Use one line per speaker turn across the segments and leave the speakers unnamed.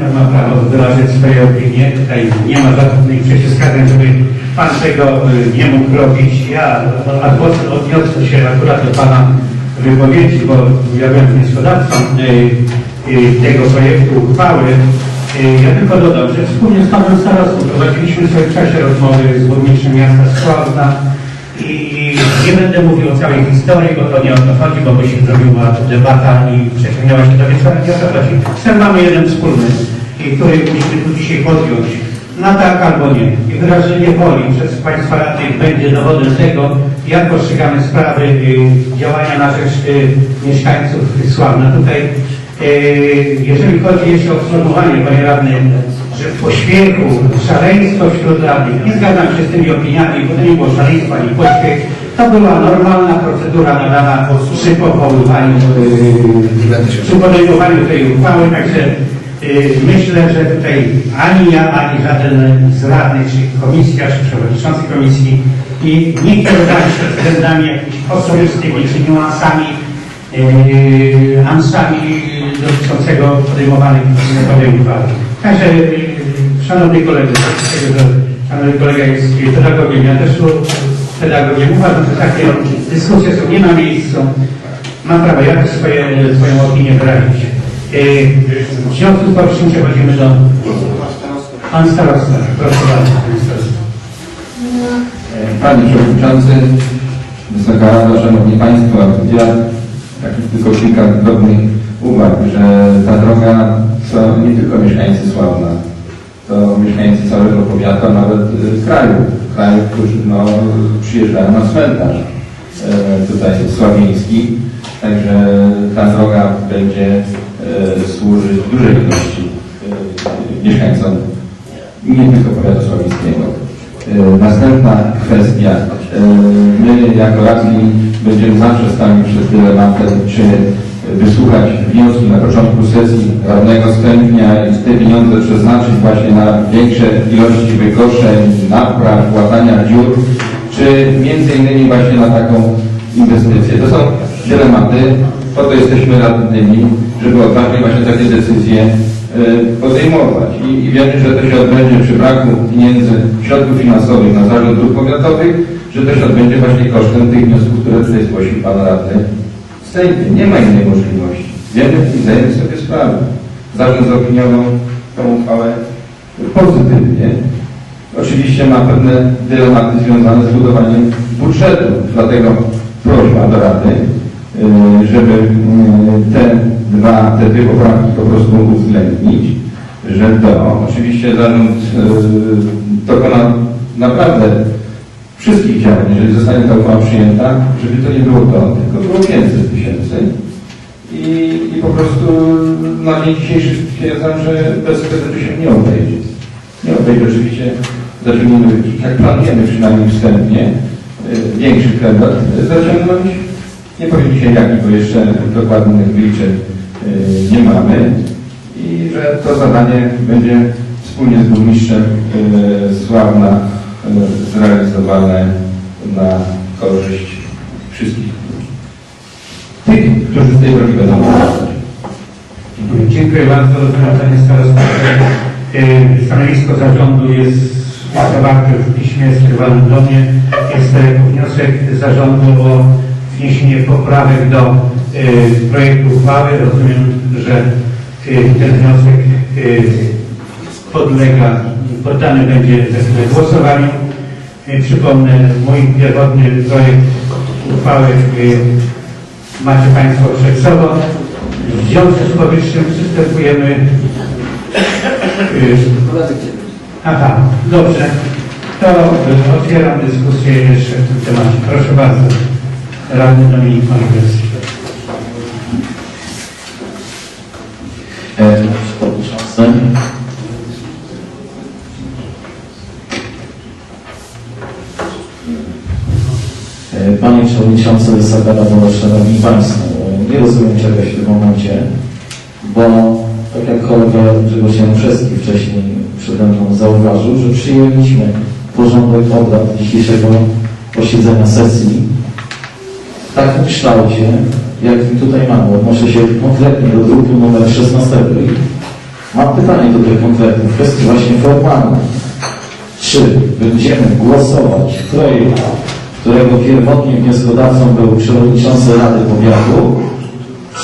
pan ma prawo wyrazić swoje opinie. Tutaj nie ma żadnych przeciwwskazań, żeby pan tego y, nie mógł robić. Ja odniosę się akurat do pana wypowiedzi, bo ja byłem wnioskodawcą y, y, tego projektu uchwały. Ja tylko dodam, że wspólnie z panem starostą prowadziliśmy w czasie rozmowy z burmistrzem miasta Skławna i nie będę mówił o całej historii, bo to nie o to chodzi, bo by się zrobiła debata i przeciągnęła się do wieczora. Nie o to chodzi. Mamy jeden wspólny, który musimy tu dzisiaj podjąć. Na tak albo nie. I wyrażenie woli przez Państwa radnych będzie dowodem tego, jak postrzegamy sprawy y, działania na rzecz y, mieszkańców Sławna. Tutaj, y, jeżeli chodzi jeszcze o sformułowanie, Panie Radny, że w pośpiechu, szaleństwo wśród radnych, nie zgadzam się z tymi opiniami, bo to nie było szaleństwo ani pośpiech. To była normalna procedura nadana przy powoływaniu, y, przy podejmowaniu tej uchwały, także y, myślę, że tutaj ani ja, ani żaden z radnych, czy komisja, czy przewodniczący komisji i nie wydaje się względami jakimiś osobistymi, czy niuansami, yy, ansami dotyczącego podejmowanych uchwały. Także, yy, szanowni koledzy, szanowny kolega jest pedagogiem, ja też pedagogiem, uważam, że takie dyskusje są nie na miejscu. Mam prawo, ja też swoje, swoją opinię wyrazić. Yy, W związku z powyższym przechodzimy do... Pan starosta, proszę bardzo.
Panie Przewodniczący, Wysoka Rado, Szanowni Państwo, ja takich tylko kilka drobnych uwag, że ta droga to nie tylko mieszkańcy Sławna, to mieszkańcy całego powiatu, nawet y, kraju, kraju, którzy no, przyjeżdżają na cmentarz e, tutaj sławieński, także ta droga będzie e, służyć dużej ilości e, mieszkańcom nie tylko powiatu sławieńskiego. E, Następna kwestia. My jako radni będziemy zawsze stali przed dylematem, czy wysłuchać wnioski na początku sesji radnego Stępnia i te pieniądze przeznaczyć właśnie na większe ilości wykoszeń, napraw, łatania dziur, czy między innymi właśnie na taką inwestycję. To są dylematy, po to jesteśmy radnymi, żeby odważnie właśnie takie decyzje e, podejmować. I, I wiemy, że to się odbędzie przy braku pieniędzy, środków finansowych na zarząd dróg powiatowych, że to się odbędzie właśnie kosztem tych wniosków, które tutaj zgłosił Pan Radny. Wstępnie, nie ma innej możliwości. Wiemy i zdajemy sobie sprawę. Zarząd zaopiniował tą uchwałę pozytywnie. Oczywiście ma pewne dylematy związane z budowaniem budżetu, dlatego prośba do Rady, y, żeby y, te dwa, te dwie poprawki po prostu uwzględnić, że to oczywiście zarząd y, dokona naprawdę wszystkich działań, jeżeli zostanie ta uchwała przyjęta, żeby to nie było to, tylko było 500 tysięcy. I, I po prostu na dzień dzisiejszy stwierdzam, że bez kredytu się nie obejdzie. Nie obejdzie oczywiście, zaciągniemy, jak planujemy przynajmniej wstępnie, y, większy kredyt zaciągnąć. Nie powiem dzisiaj jaki, bo jeszcze dokładnych wyliczeń y, nie mamy. I że to zadanie będzie wspólnie z burmistrzem y, Sławna zrealizowane na korzyść wszystkich tych, którzy z tej drogi będą.
Dziękuję bardzo. Rozumiem, panie starosto, że y, stanowisko zarządu jest zawarte w piśmie skierowanym do mnie. Jest to wniosek zarządu o wniesienie poprawek do y, projektu uchwały. Rozumiem, że y, ten wniosek podlega, poddany będzie za chwilę głosowaniu. Przypomnę, mój pierwotny projekt uchwały macie Państwo przed sobą. W związku z powyższym przystępujemy. y, Aha, dobrze. To y, otwieram dyskusję jeszcze w tym temacie. Proszę bardzo. Radny Dominik Marquez.
Panie Przewodniczący, Rado, Szanowni Państwo, nie rozumiem czegoś w tym momencie, bo tak jak kolega Grzegorz Januszewski wcześniej przede mną zauważył, że przyjęliśmy porządek obrad dzisiejszego posiedzenia sesji w takim kształcie, jakim tutaj mamy. Odnoszę się konkretnie do druku numer 16 Mam pytanie tutaj konkretne, w kwestii właśnie formalnej. Czy będziemy głosować projekt, którego pierwotnym wnioskodawcą był przewodniczący Rady Powiatu,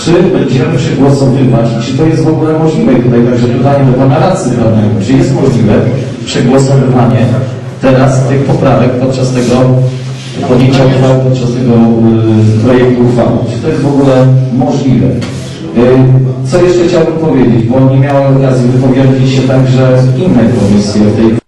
czy będziemy przegłosowywać, czy to jest w ogóle możliwe? I tutaj także pytanie do Pana Radcy Prawnego, czy jest możliwe przegłosowywanie teraz tych poprawek podczas tego podjęcia uchwały, podczas tego y, projektu uchwały? Czy to jest w ogóle możliwe? Y, Co jeszcze chciałbym powiedzieć, bo nie miałem okazji wypowiedzieć się także inne komisje w tej